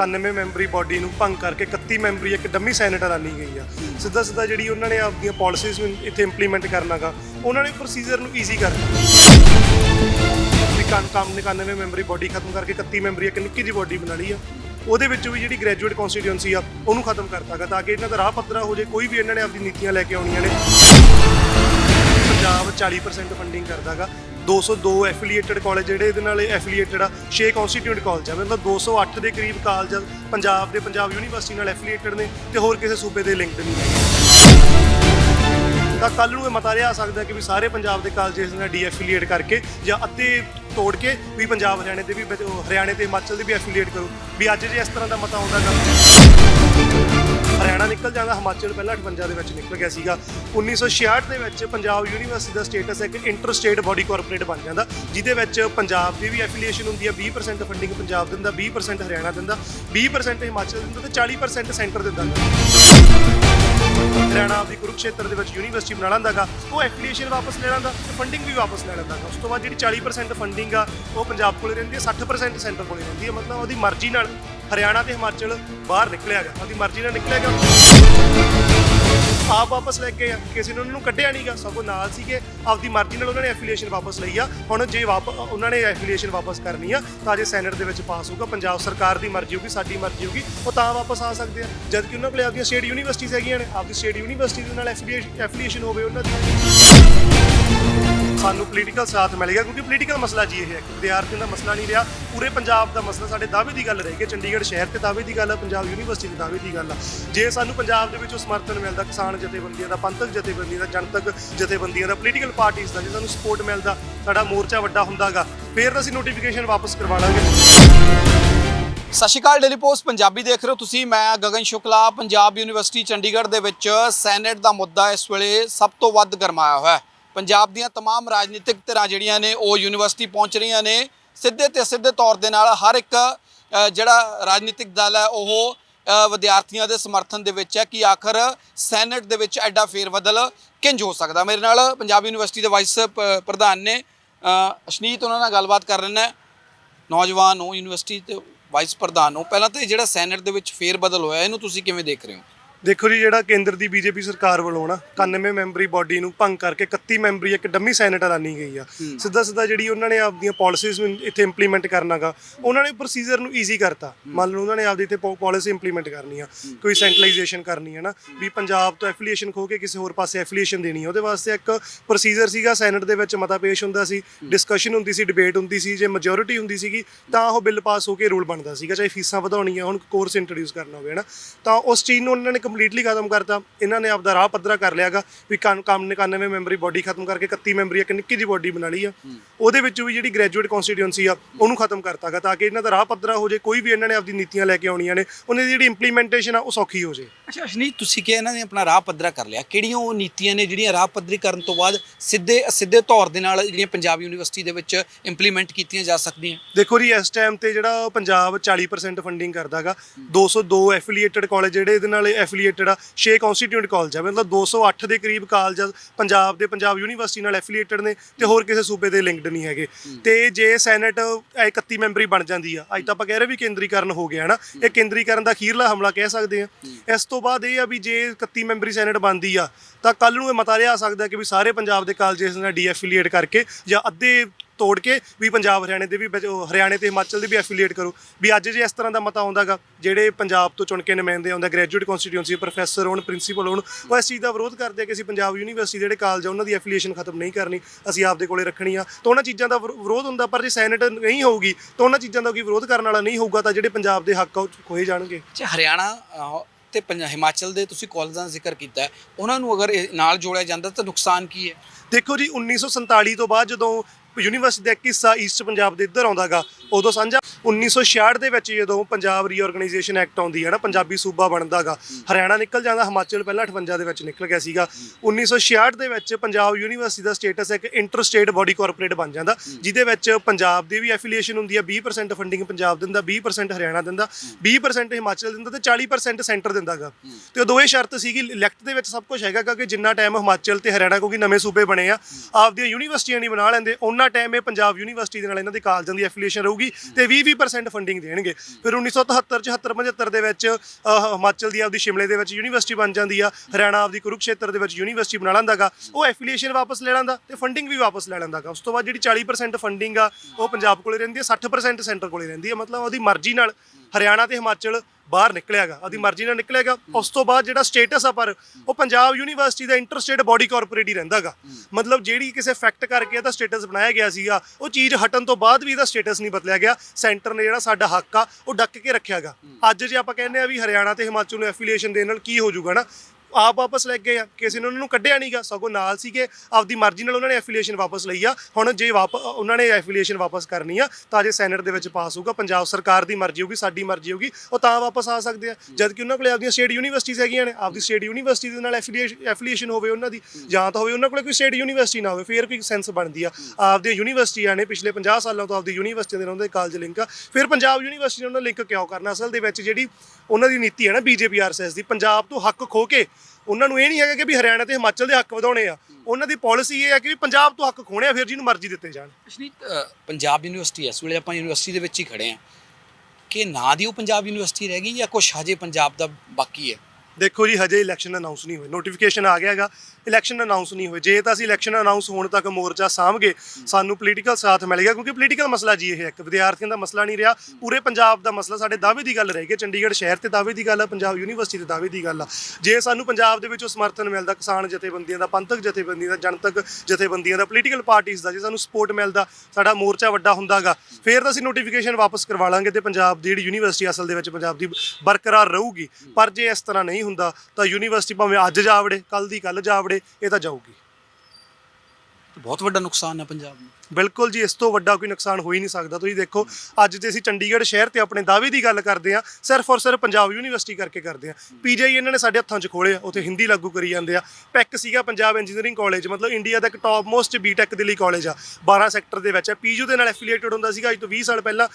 91 memory body ਨੂੰ ਭੰਗ ਕਰਕੇ 31 ਮੈਂਬਰੀ ਇੱਕ ਡੰਮੀ ਸੈਨੇਟਰ ਐਲਾਨੀ ਗਈ ਆ। ਸਿੱਧਾ ਸਿੱਧਾ ਜਿਹੜੀ ਉਹਨਾਂ ਨੇ ਆਪਦੀਆਂ ਪਾਲਿਸੀਜ਼ ਨੂੰ ਇੱਥੇ ਇੰਪਲੀਮੈਂਟ ਕਰਨਾਗਾ, ਉਹਨਾਂ ਨੇ ਪ੍ਰੋਸੀਜਰ ਨੂੰ ਈਜ਼ੀ ਕਰਨਾ ਵੀ ਕੰਮ ਕੰਮ 91 ਮੈਂਬਰੀ ਬਾਡੀ ਖਤਮ ਕਰਕੇ 31 ਮੈਂਬਰੀ ਇੱਕ ਨਿੱਕੀ ਜਿਹੀ ਬਾਡੀ ਬਣਾ ਲਈ ਆ। ਉਹਦੇ ਵਿੱਚ ਵੀ ਜਿਹੜੀ ਗ੍ਰੈਜੂਏਟ ਕਨਸਟੀਟਿਊਐਂਸੀ ਆ, ਉਹਨੂੰ ਖਤਮ ਕਰਤਾਗਾ ਤਾਂ ਕਿ ਇਹਨਾਂ ਦਾ ਰਾਹ ਪੱਧਰਾ ਹੋ ਜੇ, ਕੋਈ ਵੀ ਇਹਨਾਂ ਨੇ ਆਪਣੀ ਨੀਤੀਆਂ ਲੈ ਕੇ ਆਉਣੀਆਂ ਨੇ। ਪੰਜਾਬ 40% ਫੰਡਿੰਗ ਕਰਦਾਗਾ। 202 ਐਫੀਲੀਏਟਡ ਕਾਲਜ ਜਿਹੜੇ ਇਹਦੇ ਨਾਲ ਐਫੀਲੀਏਟਡ ਆ 6 ਕਨਸਟੀਟਿਊਟ ਕਾਲਜ ਆ। ਮਤਲਬ 208 ਦੇ ਕਰੀਬ ਕਾਲਜ ਪੰਜਾਬ ਦੇ ਪੰਜਾਬ ਯੂਨੀਵਰਸਿਟੀ ਨਾਲ ਐਫੀਲੀਏਟਡ ਨੇ ਤੇ ਹੋਰ ਕਿਸੇ ਸੂਬੇ ਦੇ ਲਿੰਕਡ ਨਹੀਂ ਹੈਗੇ ਤਾਂ ਕੱਲ ਨੂੰ ਇਹ ਮਤਾ ਰਿਹਾ ਆ ਸਕਦਾ ਕਿ ਵੀ ਸਾਰੇ ਪੰਜਾਬ ਦੇ ਕਾਲਜ ਇਸ ਨਾਲ ਡੀਐਫੀਲੀਏਟ ਕਰਕੇ ਜਾਂ ਅੱਧੇ ਤੋੜ ਕੇ ਵੀ ਪੰਜਾਬ, ਹਰਿਆਣੇ ਦੇ ਵੀ, ਹਰਿਆਣੇ ਤੇ ਹਿਮਾਚਲ ਦੇ ਵੀ ਐਫੀਲੀਏਟ ਕਰੋ। ਵੀ ਅੱਜ ਜੇ ਇਸ ਤਰ੍ਹਾਂ ਦਾ ਮਤਾ ਆਉਂਦਾ ਗੱਲ ਹਰਿਆਣਾ ਨਿਕਲ ਜਾਂਦਾ, ਹਿਮਾਚਲ ਪਹਿਲਾਂ 58 ਦੇ ਵਿੱਚ ਨਿਕਲ ਗਿਆ ਸੀਗਾ। 1966 ਦੇ ਵਿੱਚ ਪੰਜਾਬ ਯੂਨੀਵਰਸਿਟੀ ਦਾ ਸਟੇਟਸ ਇੱਕ ਇੰਟਰ ਸਟੇਟ ਬਾਡੀ ਕਾਰਪੋਰੇਟ ਬਣ ਜਾਂਦਾ, ਜਿਹਦੇ ਵਿੱਚ ਪੰਜਾਬ ਦੀ ਵੀ ਐਫੀਲੀਏਸ਼ਨ ਹੁੰਦੀ ਹੈ 20% ਫੰਡਿੰਗ ਪੰਜਾਬ ਦਿੰਦਾ 20% ਹਰਿਆਣਾ ਦਿੰਦਾ 20% ਹਿਮਾਚਲ ਦਿੰਦਾ ਤੇ 40% ਸੈਂਟਰ ਦਿੰਦਾ। ਹਰਿਆਣਾ ਆਪਦੀ ਕੁਰੂਕਸ਼ੇਤਰ ਦੇ ਵਿੱਚ ਯੂਨੀਵਰਸਿਟੀ ਬਣਾ ਲੈਂਦਾਗਾ ਉਹ ਐਫੀਲੀਏਸ਼ਨ ਵਾਪਸ ਲੈ ਲੈਂਦਾ ਤੇ ਫੰਡਿੰਗ ਵੀ ਵਾਪਸ ਲੈ ਲੈਂਦਾਗਾ ਉਸ ਤੋਂ ਬਾਅਦ ਜਿਹੜੀ 40% ਫੰਡਿੰਗ ਆ, ਉਹ ਪੰਜਾਬ ਕੋਲੇ ਰਹਿੰਦੀ ਹੈ 60% ਸੈਂਟਰ ਕੋਲੇ ਰਹਿੰਦੀ ਹੈ ਮਤਲਬ ਉਹਦੀ ਮਰਜ਼ੀ ਨਾਲ ਹਰਿਆਣਾ ਤੇ ਹਿਮਾਚਲ ਬਾਹਰ ਨਿਕਲਿਆ ਗਿਆ। ਉਹਦੀ ਮਰਜ਼ੀ ਨਾਲ ਨਿਕਲਿਆ ਗਿਆ। ਆਪ ਵਾਪਸ ਲੈ ਕੇ ਆ ਕਿਸੇ ਨੇ ਉਹਨਾਂ ਨੂੰ ਕੱਢਿਆ ਨਹੀਂਗਾ ਸਗੋਂ ਨਾਲ ਸੀਗੇ। ਆਪਦੀ ਮਰਜ਼ੀ ਨਾਲ ਉਹਨਾਂ ਨੇ ਐਫੀਲੀਏਸ਼ਨ ਵਾਪਸ ਲਈ ਆ। ਹੁਣ ਜੇ ਵਾਪ, ਉਹਨਾਂ ਨੇ ਐਫੀਲੀਏਸ਼ਨ ਵਾਪਸ ਕਰਨੀ ਆ, ਤਾਂ ਜੇ ਸੈਨੇਟ ਦੇ ਵਿੱਚ ਪਾਸ ਹੋਊਗਾ, ਪੰਜਾਬ ਸਰਕਾਰ ਦੀ ਮਰਜ਼ੀ ਹੋਊਗੀ, ਸਾਡੀ ਮਰਜ਼ੀ ਹੋਊਗੀ, ਉਹ ਤਾਂ ਵਾਪਸ ਆ ਸਕਦੇ ਆ। ਜਦ ਕਿ ਉਹਨਾਂ ਕੋਲ ਆਪਦੀਆਂ ਸਟੇਟ ਯੂਨੀਵਰਸਿਟੀਆਂ ਹੈਗੀਆਂ ਨੇ, ਆਪਦੀ ਸਟੇਟ ਯੂਨੀਵਰਸਿਟੀ ਦੇ ਨਾਲ ਐਫੀਲੀਏਸ਼ਨ ਹੋਵੇ ਉਹਨਾਂ ਦੀ। ਸਾਨੂੰ ਪੋਲੀਟੀਕਲ ਸਾਥ ਮਿਲ ਗਿਆ ਕਿਉਂਕਿ ਪੋਲੀਟੀਕਲ ਮਸਲਾ ਜੀ ਇਹ ਹੈ। ਕਿ ਵਿਦਿਆਰਥੀਆਂ ਦਾ ਮਸਲਾ ਨਹੀਂ ਰਿਹਾ, ਪੂਰੇ ਪੰਜਾਬ ਦਾ ਮਸਲਾ, ਸਾਡੇ ਦਾਅਵੇ ਦੀ ਗੱਲ ਰਹੀ ਕਿ ਚੰਡੀਗੜ੍ਹ ਸ਼ਹਿਰ ਤੇ ਦਾਅਵੇ ਦੀ ਗੱਲ ਹੈ ਪੰਜਾਬ ਯੂਨੀਵਰਸਿਟੀ ਦੇ ਦਾਅਵੇ ਦੀ ਗੱਲ ਆ। ਜੇ ਸਾਨੂੰ ਪੰਜਾਬ ਦੇ ਵਿੱਚੋਂ ਸਮਰਥਨ ਮਿਲਦਾ, ਕਿਸਾਨ ਜਥੇਬੰਦੀਆਂ ਦਾ, ਪੰਥਕ ਜਥੇਬੰਦੀਆਂ ਦਾ, ਜਨਤਕ ਜਥੇਬੰਦੀਆਂ ਦਾ ਪੋਲੀਟੀਕਲ ਪਾਰਟੀਆਂ ਦਾ, ਜੇ ਸਾਨੂੰ ਸਪੋਰਟ ਮਿਲਦਾ, ਸਾਡਾ ਮੋਰਚਾ ਵੱਡਾ ਹੁੰਦਾਗਾ, ਫਿਰ ਤਾਂ ਅਸੀਂ ਨੋਟੀਫਿਕੇਸ਼ਨ ਵਾਪਸ ਕਰਵਾ ਲਾਂਗੇ। ਸਤਿ ਸ਼੍ਰੀ ਅਕਾਲ ਡੇਲੀ ਪੋਸਟ ਪੰਜਾਬੀ ਦੇਖ ਰਹੇ ਹੋ ਤੁਸੀਂ, ਮੈਂ ਗਗਨ ਸ਼ੁਕਲਾ, ਪੰਜਾਬ ਯੂਨੀਵਰਸਿਟੀ ਚੰਡੀਗੜ੍ਹ ਦੇ ਵਿੱਚ ਸੈਨੇਟ ਦਾ ਮੁੱਦਾ ਇਸ ਵੇਲੇ ਸਭ ਤੋਂ ਵੱਧ ਗਰਮਾਇਆ ਹੋਇਆ ਹੈ। ਪੰਜਾਬ ਦੀਆਂ ਤਮਾਮ ਰਾਜਨੀਤਿਕ ਧਿਰਾਂ ਜਿਹੜੀਆਂ ਨੇ, ਉਹ ਯੂਨੀਵਰਸਿਟੀ ਪਹੁੰਚ ਰਹੀਆਂ ਨੇ। ਸਿੱਧੇ ਤੇ ਸਿੱਧੇ ਤੌਰ ਦੇ ਨਾਲ ਹਰ ਇੱਕ ਜਿਹੜਾ ਰਾਜਨੀਤਿਕ ਦਲ ਹੈ, ਉਹ ਵਿਦਿਆਰਥੀਆਂ ਦੇ ਸਮਰਥਨ ਦੇ ਵਿੱਚ ਹੈ ਕਿ ਆਖਰ ਸੈਨੇਟ ਦੇ ਵਿੱਚ ਐਡਾ ਫੇਰ ਬਦਲ ਕਿੰਜ ਹੋ ਸਕਦਾ? ਮੇਰੇ ਨਾਲ ਪੰਜਾਬ ਯੂਨੀਵਰਸਿਟੀ ਦੇ ਵਾਈਸ ਪ੍ਰਧਾਨ ਨੇ ਅਸ਼ਨੀਤ ਉਹਨਾਂ ਨਾਲ ਗੱਲਬਾਤ ਕਰ ਲੈਣਾ ਨੌਜਵਾਨ ਹੋ, ਯੂਨੀਵਰਸਿਟੀ ਦੇ ਵਾਈਸ ਪ੍ਰਧਾਨ ਹੋ। ਪਹਿਲਾਂ ਤਾਂ ਜਿਹੜਾ ਸੈਨੇਟ ਦੇ ਵਿੱਚ ਫੇਰ ਬਦਲ ਹੋਇਆ, ਇਹਨੂੰ ਤੁਸੀਂ ਕਿਵੇਂ ਦੇਖ ਰਹੇ ਹੋ? ਦੇਖੋ ਜੀ ਜਿਹੜਾ ਕੇਂਦਰ ਦੀ ਬੀਜੇਪੀ ਸਰਕਾਰ ਵੱਲੋਂ ਨਾ 91 ਮੈਂਬਰੀ ਬਾਡੀ ਨੂੰ ਭੰਗ ਕਰਕੇ 31 ਮੈਂਬਰੀ ਇੱਕ ਡੰਮੀ ਸੈਨੇਟ ਐਲਾਨੀ ਗਈ ਆ। ਸਿੱਧਾ ਸਿੱਧਾ ਜਿਹੜੀ ਉਹਨਾਂ ਨੇ ਆਪਦੀਆਂ ਪਾਲਿਸੀਜ਼ ਨੂੰ ਇੱਥੇ ਇੰਪਲੀਮੈਂਟ ਕਰਨਾਗਾ ਉਹਨਾਂ ਨੇ ਪ੍ਰੋਸੀਜਰ ਨੂੰ ਈਜ਼ੀ ਕਰਤਾ। ਮੰਨ ਲਓ ਉਹਨਾਂ ਨੇ ਆਪਦੀ ਇੱਥੇ ਪਾਲਿਸੀ ਇੰਪਲੀਮੈਂਟ ਕਰਨੀ ਆ ਕੋਈ ਸੈਂਟਰਲਾਈਜੇਸ਼ਨ ਕਰਨੀ ਹੈ ਨਾ ਵੀ ਪੰਜਾਬ ਤੋਂ ਐਫੀਲੀਏਸ਼ਨ ਖੋ ਕੇ ਕਿਸੇ ਹੋਰ ਪਾਸੇ ਐਫੀਲੀਏਸ਼ਨ ਦੇਣੀ ਆ। ਉਹਦੇ ਵਾਸਤੇ ਇੱਕ ਪ੍ਰੋਸੀਜਰ ਸੀਗਾ ਸੈਨੇਟ ਦੇ ਵਿੱਚ ਮਤਾ ਪੇਸ਼ ਹੁੰਦਾ ਸੀ ਡਿਸਕਸ਼ਨ ਹੁੰਦੀ ਸੀ ਡਿਬੇਟ ਹੁੰਦੀ ਸੀ ਜੇ ਮੈਜੋਰਿਟੀ ਹੁੰਦੀ ਸੀਗੀ ਤਾਂ ਉਹ ਬਿੱਲ ਪਾਸ ਹੋ ਕੇ ਰੂਲ ਬਣਦਾ ਸੀਗਾ ਚਾਹੇ ਫੀਸਾਂ ਵਧਾਉਣੀਆਂ ਹੁਣ ਕੋਰਸ ਇੰਟਰੋਡਿਊਸ ਕਰਨਾ ਹੋਵੇ ਨਾ ਤਾਂ ਉਸ ਚੀਜ਼ ਨੂੰ ਉਹਨਾਂ ਨੇ ਕੰਪਲੀਟਲੀ ਖਤਮ ਕਰਤਾ। ਇਹਨਾਂ ਨੇ ਆਪਦਾ ਰਾਹ ਪੱਧਰਾ ਕਰ ਲਿਆਗਾ ਵੀ ਕੰਮ ਕੰਮ 91 ਮੈਂਬਰੀ ਬਾਡੀ ਖਤਮ ਕਰਕੇ 31 ਮੈਂਬਰੀ ਇੱਕ ਨਿੱਕੀ ਜਿਹੀ ਬਾਡੀ ਬਣਾ ਲਈ ਆ। ਉਹਦੇ ਵਿੱਚ ਵੀ ਜਿਹੜੀ ਗ੍ਰੈਜੂਏਟ ਕਨਸਟੀਟਿਊਐਂਸੀ ਆ ਉਹਨੂੰ ਖਤਮ ਕਰਤਾਗਾ ਤਾਂ ਕਿ ਇਹਨਾਂ ਦਾ ਰਾਹ ਪੱਧਰਾ ਹੋ ਜੇ ਕੋਈ ਵੀ ਇਹਨਾਂ ਨੇ ਆਪਦੀ ਨੀਤੀਆਂ ਲੈ ਕੇ ਆਉਣੀਆਂ ਨੇ ਉਹਨਾਂ ਦੀ ਜਿਹੜੀ ਇੰਪਲੀਮੈਂਟੇਸ਼ਨ ਆ ਉਹ ਸੌਖੀ ਹੋ ਜੇ। ਅੱਛਾ ਅਸ਼ਨੀਤ ਤੁਸੀਂ ਕਿ ਇਹਨਾਂ ਨੇ ਆਪਣਾ ਰਾਹ ਪੱਧਰਾ ਕਰ ਲਿਆ। ਕਿਹੜੀਆਂ ਉਹ ਨੀਤੀਆਂ ਨੇ ਜਿਹੜੀਆਂ ਰਾਹ ਪੱਧਰੀ ਕਰਨ ਤੋਂ ਬਾਅਦ ਸਿੱਧੇ ਸਿੱਧੇ ਤੌਰ ਦੇ ਨਾਲ ਜਿਹੜੀਆਂ ਪੰਜਾਬ ਯੂਨੀਵਰਸਿਟੀ ਦੇ ਵਿੱਚ ਇੰਪਲੀਮੈਂਟ ਕੀਤੀਆਂ ਜਾ ਸਕਦੀਆਂ? ਦੇਖੋ ਜੀ ਇਸ ਟਾਈਮ ਤੇ ਜਿਹੜਾ ਪੰਜਾਬ 40% ਫੰਡਿੰਗ ਕਰਦਾਗਾ 202 ਐਫੀਲੀਏਟਡ ਕਾਲਜ ਜਿਹੜੇ ਇਹਦੇ ਨਾਲ ਐਫੀਲੀਏਟਡ ਆ 6 ਕਨਸਟੀਟਿਊਟ ਕਾਲਜ ਆ। ਮਤਲਬ 208 ਦੇ ਕਰੀਬ ਕਾਲਜ ਪੰਜਾਬ ਦੇ ਪੰਜਾਬ ਯੂਨੀਵਰਸਿਟੀ ਨਾਲ ਐਫੀਲੀਏਟਡ ਨੇ ਤੇ ਹੋਰ ਕਿਸੇ ਸੂਬੇ ਦੇ ਲਿੰਕਡ ਨਹੀਂ ਹੈਗੇ। ਤੇ ਜੇ ਸੈਨੇਟ ਇਹ 31 ਮੈਂਬਰੀ ਬਣ ਜਾਂਦੀ ਆ। ਅੱਜ ਤਾਂ ਆਪਾਂ ਕਹਿ ਰਹੇ ਵੀ ਕੇਂਦਰੀਕਰਨ ਹੋ ਗਿਆ ਨਾ ਇਹ ਕੇਂਦਰੀਕਰਨ ਦਾ ਅਖੀਰਲਾ ਹਮਲਾ ਕਹਿ ਸਕਦੇ ਆ। ਇਸ ਤੋਂ ਬਾਅਦ ਇਹ ਆ ਵੀ ਜੇ 31 ਮੈਂਬਰੀ ਸੈਨੇਟ ਬਣਦੀ ਆ ਤਾਂ ਕੱਲ ਨੂੰ ਇਹ ਮਤਾ ਲਿਆ ਸਕਦਾ ਕਿ ਵੀ ਸਾਰੇ ਪੰਜਾਬ ਦੇ ਕਾਲਜ ਇਸ ਨਾਲ ਡੀਐਫੀਲੀਏਟ ਕਰਕੇ ਜਾਂ ਅੱਧੇ ਤੋੜ ਕੇ ਵੀ ਪੰਜਾਬ ਹਰਿਆਣੇ ਦੇ ਵੀ ਵਿੱਚ ਉਹ ਹਰਿਆਣੇ ਤੇ ਹਿਮਾਚਲ ਦੇ ਵੀ ਐਫੀਲੀਏਟ ਕਰੋ। ਵੀ ਅੱਜ ਜੇ ਇਸ ਤਰ੍ਹਾਂ ਦਾ ਮਤਾ ਆਉਂਦਾਗਾ ਜਿਹੜੇ ਪੰਜਾਬ ਤੋਂ ਚੁਣ ਕੇ ਨੁਮਾਇੰਦੇ ਆਉਂਦਾ ਗ੍ਰੈਜੂਏਟ ਕਨਸਟੀਟਿਊਐਂਸੀ ਪ੍ਰੋਫੈਸਰ ਹੋਣ ਪ੍ਰਿੰਸੀਪਲ ਹੋਣ ਉਹ ਇਸ ਚੀਜ਼ ਦਾ ਵਿਰੋਧ ਕਰਦੇ ਆ ਕਿ ਅਸੀਂ ਪੰਜਾਬ ਯੂਨੀਵਰਸਿਟੀ ਜਿਹੜੇ ਕਾਲਜ ਆ ਉਹਨਾਂ ਦੀ ਐਫੀਲੀਏਸ਼ਨ ਖਤਮ ਨਹੀਂ ਕਰਨੀ ਅਸੀਂ ਆਪਦੇ ਕੋਲੇ ਰੱਖਣੀ ਆ। ਤਾਂ ਉਹਨਾਂ ਚੀਜ਼ਾਂ ਦਾ ਵਿਰੋ- ਵਿਰੋਧ ਹੁੰਦਾ ਪਰ ਜੇ ਸੈਨੇਟ ਨਹੀਂ ਹੋਊਗੀ ਤਾਂ ਉਹਨਾਂ ਚੀਜ਼ਾਂ ਦਾ ਕੋਈ ਵਿਰੋਧ ਕਰਨ ਵਾਲਾ ਨਹੀਂ ਹੋਊਗਾ ਤਾਂ ਜਿਹੜੇ ਪੰਜਾਬ ਦੇ ਹੱਕ ਆ ਉਹ ਖੋਏ ਜਾਣਗੇ। ਜੇ ਹਰਿਆਣਾ ਤੇ ਹਿਮਾਚਲ ਦੇ ਤੁਸੀਂ ਕਾਲਜਾਂ ਦਾ ਜ਼ਿਕਰ ਕੀਤਾ ਉਹਨਾਂ ਨੂੰ ਅਗਰ ਨਾਲ ਜੋੜਿਆ ਜਾਂਦਾ ਤਾਂ ਨੁਕਸਾਨ ਕੀ ਹੈ? ਦੇਖੋ ਜੀ 1947 ਤੋਂ ਬਾਅਦ ਜਦੋਂ ਯੂਨੀਵਰਸਿਟੀ ਦਾ ਇੱਕ ਹਿੱਸਾ ਈਸਟ ਪੰਜਾਬ ਦੇ ਇੱਧਰ ਆਉਂਦਾਗਾ ਉਦੋਂ ਸਾਂਝਾ 1966 ਦੇ ਵਿੱਚ ਜਦੋਂ ਪੰਜਾਬ ਰੀਆਰਗੇਨਾਈਜੇਸ਼ਨ ਐਕਟ ਆਉਂਦੀ ਹੈ ਨਾ, ਪੰਜਾਬੀ ਸੂਬਾ ਬਣਦਾਗਾ ਹਰਿਆਣਾ ਨਿਕਲ ਜਾਂਦਾ, ਹਿਮਾਚਲ ਪਹਿਲਾਂ 58 ਦੇ ਵਿੱਚ ਨਿਕਲ ਗਿਆ ਸੀਗਾ। 1966 ਦੇ ਵਿੱਚ ਪੰਜਾਬ ਯੂਨੀਵਰਸਿਟੀ ਦਾ ਸਟੇਟਸ ਇੱਕ ਇੰਟਰ ਸਟੇਟ ਬਾਡੀ ਕਾਰਪੋਰੇਟ ਬਣ ਜਾਂਦਾ, ਜਿਹਦੇ ਵਿੱਚ ਪੰਜਾਬ ਦੀ ਵੀ ਐਫੀਲੀਏਸ਼ਨ ਹੁੰਦੀ ਹੈ 20% ਫੰਡਿੰਗ ਪੰਜਾਬ ਦਿੰਦਾ 20% ਹਰਿਆਣਾ ਦਿੰਦਾ 20% ਹਿਮਾਚਲ ਦਿੰਦਾ ਤੇ 40% ਸੈਂਟਰ ਦਿੰਦਾਗਾ ਤੇ ਉਹ ਦੋਵੇਂ ਸ਼ਰਤ ਸੀਗੀ ਇਲੈਕਟ ਦੇ ਵਿੱਚ ਸਭ ਕੁਝ ਹੈਗਾ ਕਿ ਜਿੰਨਾ ਟਾਈਮ ਹਿਮਾਚਲ ਤੇ ਹਰਿਆਣਾ ਕਿਉਂਕਿ ਨਵੇਂ ਸੂਬੇ ਬਣੇ ਆ, ਆਪਦੀਆਂ ਯੂਨੀਵਰਸਿਟੀਆਂ ਨਹੀਂ ਬਣਾ ਲੈਂਦੇ, ਉਹਨਾਂ ਟਾਈਮ ਇਹ ਪੰਜਾਬ ਯੂਨੀਵਰਸਿਟੀ ਦੇ ਨਾਲ ਇਹਨਾਂ ਦੇ ਕਾਲਜਾਂ ਦੀ ਐਫੀਲੀਏਸ਼ਨ ਰਹੂਗੀ ਤੇ 20-20% ਫੰਡਿੰਗ ਦੇਣਗੇ। ਫਿਰ 1977 ਚ 77 75 ਦੇ ਵਿੱਚ ਹਿਮਾਚਲ ਦੀ ਆਪਦੀ ਸ਼ਿਮਲੇ ਦੇ ਵਿੱਚ ਯੂਨੀਵਰਸਿਟੀ ਬਣ ਜਾਂਦੀ ਆ। ਹਰਿਆਣਾ ਆਪਦੀ ਕੁਰੂਕਸ਼ੇਤਰ ਦੇ ਵਿੱਚ ਯੂਨੀਵਰਸਿਟੀ ਬਣਾ ਲੈਂਦਾਗਾ। ਉਹ ਐਫੀਲੀਏਸ਼ਨ ਵਾਪਸ ਲੈ ਲੈਂਦਾ ਤੇ ਫੰਡਿੰਗ ਵੀ ਵਾਪਸ ਲੈ ਲੈਂਦਾਗਾ। ਉਸ ਤੋਂ ਬਾਅਦ ਜਿਹੜੀ 40% ਫੰਡਿੰਗ ਆ, ਉਹ ਪੰਜਾਬ ਕੋਲੇ ਰਹਿੰਦੀ ਆ 60% ਸੈਂਟਰ ਕੋਲੇ ਰਹਿੰਦੀ ਆ। ਮਤਲਬ ਉਹਦੀ ਮਰਜ਼ੀ ਨਾਲ ਹਰਿਆਣਾ ਤੇ ਹਿਮਾਚਲ ਬਾਹਰ ਨਿਕਲਿਆਗਾ ਉਹਦੀ ਮਰਜ਼ੀ ਨਾਲ ਨਿਕਲੇਗਾ ਉਸ ਤੋਂ ਬਾਅਦ ਜਿਹੜਾ ਸਟੇਟਸ ਆ ਪਰ, ਉਹ ਪੰਜਾਬ ਯੂਨੀਵਰਸਿਟੀ ਦਾ ਇੰਟਰਸਟੇਟ ਬਾਡੀ ਕਾਰਪੋਰੇਟ ਹੀ ਰਹਿੰਦਾਗਾ। ਮਤਲਬ ਜਿਹੜੀ ਕਿਸੇ ਫੈਕਟ ਕਰਕੇ ਇਹਦਾ ਸਟੇਟਸ ਬਣਾਇਆ ਗਿਆ ਸੀਗਾ, ਉਹ ਚੀਜ਼ ਹਟਣ ਤੋਂ ਬਾਅਦ ਵੀ ਇਹਦਾ ਸਟੇਟਸ ਨਹੀਂ ਬਦਲਿਆ ਗਿਆ। ਸੈਂਟਰ ਨੇ ਜਿਹੜਾ ਸਾਡਾ ਹੱਕ ਆ, ਉਹ ਡੱਕ ਕੇ ਰੱਖਿਆਗਾ। ਅੱਜ ਜੇ ਆਪਾਂ ਕਹਿੰਦੇ ਆ ਵੀ ਹਰਿਆਣਾ ਤੇ ਹਿਮਾਚਲ ਨੂੰ ਐਫੀਲੀਏਸ਼ਨ ਦੇਣ ਨਾਲ ਕੀ ਹੋ ਜਾਊਗਾ ਨਾ ਆਪ ਵਾਪਸ ਲੈ ਗਏ ਆ, ਕਿਸੇ ਨੇ ਉਹਨਾਂ ਨੂੰ ਕੱਢਿਆ ਨਹੀਂਗਾ ਸਗੋਂ ਨਾਲ ਸੀਗੇ, ਆਪਦੀ ਮਰਜ਼ੀ ਨਾਲ ਉਹਨਾਂ ਨੇ ਐਫੀਲੀਏਸ਼ਨ ਵਾਪਸ ਲਈ ਆ। ਹੁਣ ਜੇ ਵਾਪ, ਉਹਨਾਂ ਨੇ ਐਫੀਲੀਏਸ਼ਨ ਵਾਪਸ ਕਰਨੀ ਆ, ਤਾਂ ਜੇ ਸੈਨੇਟ ਦੇ ਵਿੱਚ ਪਾਸ ਹੋਊਗਾ, ਪੰਜਾਬ ਸਰਕਾਰ ਦੀ ਮਰਜ਼ੀ ਹੋਊਗੀ, ਸਾਡੀ ਮਰਜ਼ੀ ਹੋਊਗੀ, ਉਹ ਤਾਂ ਵਾਪਸ ਆ ਸਕਦੇ ਆ। ਜਦ ਕਿ ਉਹਨਾਂ ਕੋਲੇ ਆਪਦੀਆਂ ਸਟੇਟ ਯੂਨੀਵਰਸਿਟੀਜ਼ ਹੈਗੀਆਂ ਨੇ, ਆਪਦੀ ਸਟੇਟ ਯੂਨੀਵਰਸਿਟੀ ਦੇ ਨਾਲ ਐਫੀਲੀਏਸ਼ਨ ਹੋਵੇ ਉਹਨਾਂ ਦੀ, ਜਾਂ ਤਾਂ ਹੋਵੇ ਉਹਨਾਂ ਕੋਲੇ ਕੋਈ ਸਟੇਟ ਯੂਨੀਵਰਸਿਟੀ ਨਾ ਹੋਵੇ, ਫੇਰ ਵੀ ਸੈਂਸ ਬਣਦੀ ਆ। ਆਪਦੀਆਂ ਯੂਨੀਵਰਸਿਟੀਆਂ ਨੇ ਪਿਛਲੇ 50 ਸਾਲਾਂ ਤੋਂ ਆਪਦੀ ਯੂਨੀਵਰਸਿਟੀ ਦੇ ਨਾਲ ਉਹਨਾਂ ਦੇ ਕਾਲਜ ਲਿੰਕ ਆ। ਫਿਰ ਪੰਜਾਬ ਯੂਨੀਵਰਸਿਟੀ ਨਾਲ ਲਿੰਕ ਕਿਉਂ ਕਰਨਾ? ਅਸਲ ਦੇ ਵਿੱਚ ਜਿਹੜੀ ਉਹਨਾਂ ਦੀ ਨੀਤੀ ਹੈ ਨਾ ਬੀਜੇਪੀ ਆਰਐਸਐਸ ਦੀ, ਪੰਜਾਬ ਤੋਂ ਹੱਕ ਖੋ ਕੇ ਉਹਨਾਂ ਨੂੰ ਇਹ ਨਹੀਂ ਹੈਗਾ ਕਿ ਵੀ ਹਰਿਆਣਾ ਤੇ ਹਿਮਾਚਲ ਦੇ ਹੱਕ ਵਧਾਉਣੇ ਆ। ਉਹਨਾਂ ਦੀ ਪਾਲਿਸੀ ਇਹ ਹੈ ਕਿ ਵੀ ਪੰਜਾਬ ਤੋਂ ਹੱਕ ਖੋਣੇ ਆ ਫਿਰ ਜਿਹਨੂੰ ਮਰਜ਼ੀ ਦਿੱਤੇ ਜਾਣ। ਅਸ਼ਨੀਤ ਪੰਜਾਬ ਯੂਨੀਵਰਸਿਟੀ ਇਸ ਵੇਲੇ ਆਪਾਂ ਯੂਨੀਵਰਸਿਟੀ ਦੇ ਵਿੱਚ ਹੀ ਖੜੇ ਆ ਕਿ ਨਾ ਦੀ ਉਹ ਪੰਜਾਬ ਯੂਨੀਵਰਸਿਟੀ ਰਹਿ ਗਈ ਜਾਂ ਕੁਛ ਹਜੇ ਪੰਜਾਬ ਦਾ ਬਾਕੀ ਹੈ? ਦੇਖੋ ਜੀ ਹਜੇ ਇਲੈਕਸ਼ਨ ਅਨਾਉਂਸ ਨਹੀਂ ਹੋਏ ਨੋਟੀਫਿਕੇਸ਼ਨ ਆ ਗਿਆ ਹੈਗਾ। ਇਲੈਕਸ਼ਨ ਅਨਾਉਂਸ ਨਹੀਂ ਹੋਏ। ਜੇ ਤਾਂ ਅਸੀਂ ਇਲੈਕਸ਼ਨ ਅਨਾਉਂਸ ਹੋਣ ਤੱਕ ਮੋਰਚਾ ਸਾਂਭਗੇ, ਸਾਨੂੰ ਪੋਲੀਟੀਕਲ ਸਾਥ ਮਿਲ ਗਿਆ ਕਿਉਂਕਿ ਪੋਲੀਟੀਕਲ ਮਸਲਾ ਜੀ ਇਹ ਇੱਕ ਵਿਦਿਆਰਥੀਆਂ ਦਾ ਮਸਲਾ ਨਹੀਂ ਰਿਹਾ, ਪੂਰੇ ਪੰਜਾਬ ਦਾ ਮਸਲਾ, ਸਾਡੇ ਦਾਅਵੇ ਦੀ ਗੱਲ ਰਹਿ ਗਈ, ਚੰਡੀਗੜ੍ਹ ਸ਼ਹਿਰ ਤੇ ਦਾਅਵੇ ਦੀ ਗੱਲ ਆ, ਪੰਜਾਬ ਯੂਨੀਵਰਸਿਟੀ 'ਤੇ ਦਾਅਵੇ ਦੀ ਗੱਲ ਆ। ਜੇ ਸਾਨੂੰ ਪੰਜਾਬ ਦੇ ਵਿੱਚੋਂ ਸਮਰਥਨ ਮਿਲਦਾ, ਕਿਸਾਨ ਜਥੇਬੰਦੀਆਂ ਦਾ, ਪੰਥਕ ਜਥੇਬੰਦੀਆਂ ਦਾ, ਜਨਤਕ ਜਥੇਬੰਦੀਆਂ ਦਾ ਪੋਲੀਟੀਕਲ ਪਾਰਟੀਆਂ ਦਾ, ਜੇ ਸਾਨੂੰ ਸਪੋਰਟ ਮਿਲਦਾ, ਸਾਡਾ ਮੋਰਚਾ ਵੱਡਾ ਹੁੰਦਾਗਾ, ਫਿਰ ਤਾਂ ਅਸੀਂ ਨੋਟੀਫਿਕੇਸ਼ਨ ਵਾਪਸ ਕਰਵਾ ਲਾਂਗੇ ਤੇ ਪੰਜਾਬ ਦੀ ਜਿਹੜੀ ਯੂਨੀਵਰਸਿਟੀ ਅਸਲ ਦੇ ਵਿੱਚ ਪੰਜਾਬ ਦੀ ਬਰਕਰਾਰ ਰਹੂਗੀ। ਪਰ ਜੇ ਇਸ ਤਰ੍ਹਾਂ ਨਹੀਂ ਹੁੰਦਾ, ਤਾਂ ਯੂਨੀਵਰਸਿਟੀ ਭਾਵੇਂ ਅੱਜ ਜਾਵੜੇ ਕੱਲ ਦੀ ਕੱਲ ਜਾਵੜੇ ਇਹ ਤਾਂ ਜਾਊਗੀ। ਬਹੁਤ ਵੱਡਾ ਨੁਕਸਾਨ ਹੈ ਪੰਜਾਬ ਨੂੰ। ਬਿਲਕੁਲ ਜੀ ਇਸ ਤੋਂ ਵੱਡਾ ਕੋਈ ਨੁਕਸਾਨ ਹੋ ਹੀ ਨਹੀਂ ਸਕਦਾ। ਤੁਸੀਂ ਦੇਖੋ ਅੱਜ ਜੇ ਅਸੀਂ ਚੰਡੀਗੜ੍ਹ ਸ਼ਹਿਰ ਤੇ ਆਪਣੇ ਦਾਅਵੇ ਦੀ ਗੱਲ ਕਰਦੇ ਆ ਸਿਰਫ ਔਰ ਸਿਰਫ ਪੰਜਾਬ ਯੂਨੀਵਰਸਿਟੀ ਕਰਕੇ ਕਰਦੇ ਆ ਪੀਜੀਆਈ ਇਹਨਾਂ ਨੇ ਸਾਡੇ ਹੱਥਾਂ 'ਚ ਖੋਲੇ ਆ ਉੱਥੇ ਹਿੰਦੀ ਲਾਗੂ ਕਰੀ ਜਾਂਦੇ ਆ। ਪੈਕ ਸੀਗਾ ਪੰਜਾਬ ਇੰਜੀਨੀਅਰਿੰਗ ਕਾਲਜ ਮਤਲਬ ਇੰਡੀਆ ਦਾ ਇੱਕ ਟੌਪ ਮੋਸਟ ਬੀਟੈਕ ਦੇ ਲਈ ਕਾਲਜ ਆ। 12 ਸੈਕਟਰ ਦੇ ਵਿੱਚ ਆ। ਪੀਜੂ ਦੇ ਨਾਲ ਐਫੀਲੀਏਟਡ ਹੁੰਦਾ ਸੀਗਾ ਅੱਜ ਤੋਂ 20 ਸਾਲ ਪਹਿਲਾਂ।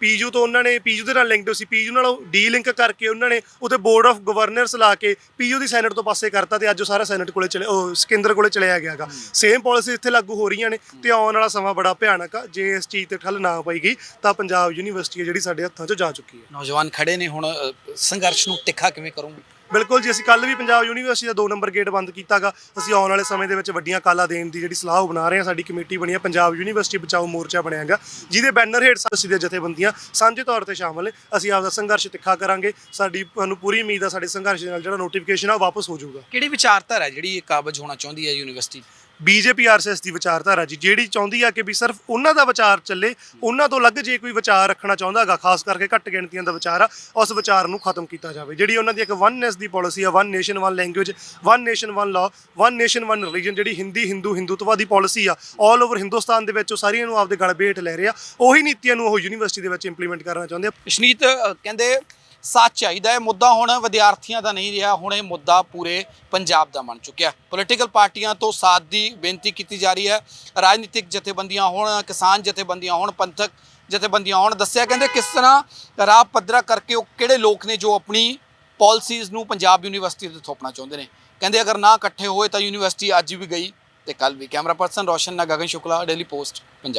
ਪੀਜੂ ਤੋਂ ਉਹਨਾਂ ਨੇ ਪੀਜੂ ਦੇ ਨਾਲ ਲਿੰਕਡ ਸੀ। ਪੀਜੂ ਨਾਲ ਡੀ ਲਿੰਕ ਕਰਕੇ ਉਹਨਾਂ ਨੇ ਉੱਥੇ ਬੋਰਡ ਆਫ ਗਵਰਨਰਸ ਲਾ ਕੇ ਪੀਜੂ ਦੀ ਸੈਨੇਟ ਤੋਂ ਪਾਸੇ ਕਰਤਾ ਤੇ ਅੱਜ ਉਹ ਸਾਰਾ ਸੈਨੇਟ ਕੋਲੇ ਚਲੇ ਉਹ ਕੇਂਦਰ ਕੋਲੇ ਚਲਿਆ ਗਿਆਗਾ। ਸੇਮ ਪਾਲਿਸੀ ਇੱਥੇ ਲਾਗੂ ਹੋ ਰਹੀਆਂ ਨੇ ਤੇ ਆਉਣ ਵਾਲਾ ਸਮਾਂ ਬੜਾ ਭਿਆਨਕ ਆ। ਜੇ ਇਸ ਚੀਜ਼ ਤੇ ਠੱਲ ਨਾ ਪਈ ਤਾਂ ਪੰਜਾਬ ਯੂਨੀਵਰਸਿਟੀ ਹੈ ਜਿਹੜੀ ਸਾਡੇ ਹੱਥਾਂ 'ਚੋਂ ਜਾ ਚੁੱਕੀ ਹੈ। ਨੌਜਵਾਨ ਖੜੇ ਨੇ ਹੁਣ ਅ, ਸੰਘਰਸ਼ ਨੂੰ ਤਿੱਖਾ ਕਿਵੇਂ ਕਰੋਗੇ? ਬਿਲਕੁਲ ਜੀ ਅਸੀਂ ਕੱਲ ਵੀ ਪੰਜਾਬ ਯੂਨੀਵਰਸਿਟੀ ਦਾ 2 ਨੰਬਰ ਗੇਟ ਬੰਦ ਕੀਤਾਗਾ। ਅਸੀਂ ਆਉਣ ਵਾਲੇ ਸਮੇਂ ਦੇ ਵਿੱਚ ਵੱਡੀਆਂ ਕਾਲਾਂ ਦੇਣ ਦੀ ਜਿਹੜੀ ਸਲਾਹ ਬਣਾ ਰਹੇ ਹਾਂ। ਸਾਡੀ ਕਮੇਟੀ ਬਣੀ ਹੈ ਪੰਜਾਬ ਯੂਨੀਵਰਸਿਟੀ ਬਚਾਓ ਮੋਰਚਾ ਬਣਿਆਗਾ ਜਿਹਦੇ ਬੈਨਰ ਹੇਠ ਅਸੀਂ ਦੇ ਜਥੇਬੰਦੀਆਂ ਸਾਂਝੇ ਤੌਰ ਤੇ ਸ਼ਾਮਲ ਨੇ। ਅਸੀਂ ਆਪਦਾ ਸੰਘਰਸ਼ ਤਿੱਖਾ ਕਰਾਂਗੇ। ਸਾਡੀ ਸਾਨੂੰ ਪੂਰੀ ਉਮੀਦ ਆ ਸਾਡੇ ਸੰਘਰਸ਼ ਦੇ ਨਾਲ ਜਿਹੜਾ ਨੋਟੀਫਿਕੇਸ਼ਨ ਆ ਉਹ ਵਾਪਸ ਹੋ ਜਾਊਗਾ। ਕਿਹੜੀ ਵਿਚਾਰਧਾਰਾ ਹੈ ਜਿਹੜੀ ਇਹ ਕਾਬਜ ਹੋਣਾ ਚਾਹੁੰਦੀ ਹੈ ਯੂਨੀਵਰਸਿਟੀ ਬੀਜੇਪੀ ਆਰਐਸਐਸ ਦੀ ਵਿਚਾਰਧਾਰਾ ਜੀ ਜਿਹੜੀ ਚਾਹੁੰਦੀ ਆ ਕਿ ਵੀ ਸਿਰਫ ਉਹਨਾਂ ਦਾ ਵਿਚਾਰ ਚੱਲੇ ਉਹਨਾਂ ਤੋਂ ਅਲੱਗ ਜੇ ਕੋਈ ਵਿਚਾਰ ਰੱਖਣਾ ਚਾਹੁੰਦਾ ਹੈਗਾ ਖਾਸ ਕਰਕੇ ਘੱਟ ਗਿਣਤੀਆਂ ਦਾ ਵਿਚਾਰ ਆ ਉਸ ਵਿਚਾਰ ਨੂੰ ਖਤਮ ਕੀਤਾ ਜਾਵੇ। ਜਿਹੜੀ ਉਹਨਾਂ ਦੀ ਇੱਕ ਵਨਨੈਸ ਦੀ ਪਾਲਿਸੀ ਆ one nation one language one nation one law one nation one religion ਜਿਹੜੀ ਹਿੰਦੀ, ਹਿੰਦੂ, ਹਿੰਦੂਤਵਾ ਦੀ ਪਾਲਿਸੀ ਆ ਆਲ ਓਵਰ ਹਿੰਦੁਸਤਾਨ ਦੇ ਵਿੱਚ ਉਹ ਸਾਰੀਆਂ ਨੂੰ ਆਪਦੇ ਗਲ ਭੇਟ ਲੈ ਰਿਹਾ ਉਹੀ ਨੀਤੀਆਂ ਨੂੰ ਉਹ ਯੂਨੀਵਰਸਿਟੀ ਦੇ ਵਿੱਚ ਇੰਪਲੀਮੈਂਟ ਕਰਨਾ ਚਾਹੁੰਦੇ ਆ। ਇਸ਼ਨੀਤ ਕਹਿੰਦੇ ਸੱਚ ਚਾਹੀਦਾ ਹੈ। ਮੁੱਦਾ ਹੁਣ ਵਿਦਿਆਰਥੀਆਂ ਦਾ ਨਹੀਂ ਰਿਹਾ। ਹੁਣ ਇਹ ਮੁੱਦਾ ਪੂਰੇ ਪੰਜਾਬ ਦਾ ਬਣ ਚੁੱਕਿਆ ਪੋਲੀਟੀਕਲ ਪਾਰਟੀਆਂ ਤੋਂ ਸਾਥ ਦੀ ਬੇਨਤੀ ਕੀਤੀ ਜਾ ਰਹੀ ਹੈ। ਰਾਜਨੀਤਿਕ ਜਥੇਬੰਦੀਆਂ ਹੋਣ, ਕਿਸਾਨ ਜਥੇਬੰਦੀਆਂ ਹੋਣ, ਪੰਥਕ ਜਥੇਬੰਦੀਆਂ ਹੋਣ। ਦੱਸਿਆ ਕਹਿੰਦੇ ਕਿਸ ਤਰ੍ਹਾਂ ਰਾਹ ਪੱਧਰਾ ਕਰਕੇ ਉਹ ਕਿਹੜੇ ਲੋਕ ਨੇ ਜੋ ਆਪਣੀ ਪਾਲਿਸੀਜ਼ ਨੂੰ ਪੰਜਾਬ ਯੂਨੀਵਰਸਿਟੀ ਤੇ ਥੋਪਣਾ ਚਾਹੁੰਦੇ ਨੇ। ਕਹਿੰਦੇ ਅਗਰ ਨਾ ਇਕੱਠੇ ਹੋਏ ਤਾਂ ਯੂਨੀਵਰਸਿਟੀ ਅੱਜ ਵੀ ਗਈ ਤੇ ਕੱਲ ਵੀ। ਕੈਮਰਾ ਪਰਸਨ ਰੋਸ਼ਨ ਨਾ ਗਗਨ ਸ਼ੁਕਲਾ ਡੇਲੀ ਪੋਸਟ ਪੰਜਾਬੀ।